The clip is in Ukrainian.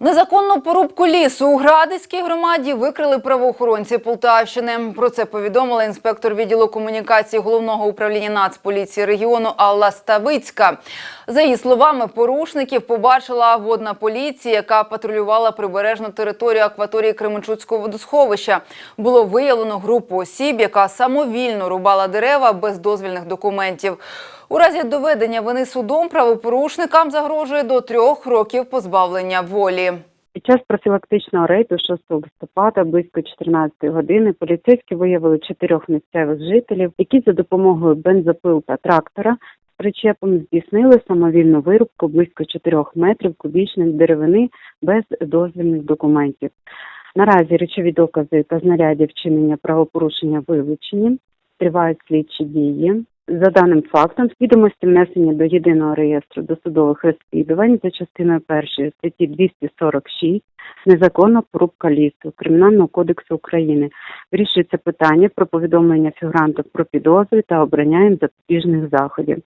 Незаконну порубку лісу у Градицькій громаді викрили правоохоронці Полтавщини. Про це повідомила інспектор відділу комунікації головного управління Нацполіції регіону Алла Ставицька. За її словами, порушників побачила водна поліція, яка патрулювала прибережну територію акваторії Кременчуцького водосховища. Було виявлено групу осіб, яка самовільно рубала дерева без дозвільних документів. У разі доведення вини судом правопорушникам загрожує до трьох років позбавлення волі. Під час профілактичного рейду 6 листопада близько 14 години поліцейські виявили чотирьох місцевих жителів, які за допомогою бензопил та трактора з причепом здійснили самовільну вирубку близько 4 метрів кубічних деревини без дозвільних документів. Наразі речові докази та знаряддя вчинення правопорушення вилучені, тривають слідчі дії. За даним фактом, відомості внесені до єдиного реєстру досудових розслідувань за частиною першої статті 246 незаконна порубка лісу Кримінального кодексу України. Вирішується питання про повідомлення фігурантів про підозри та обрання їм запобіжних заходів.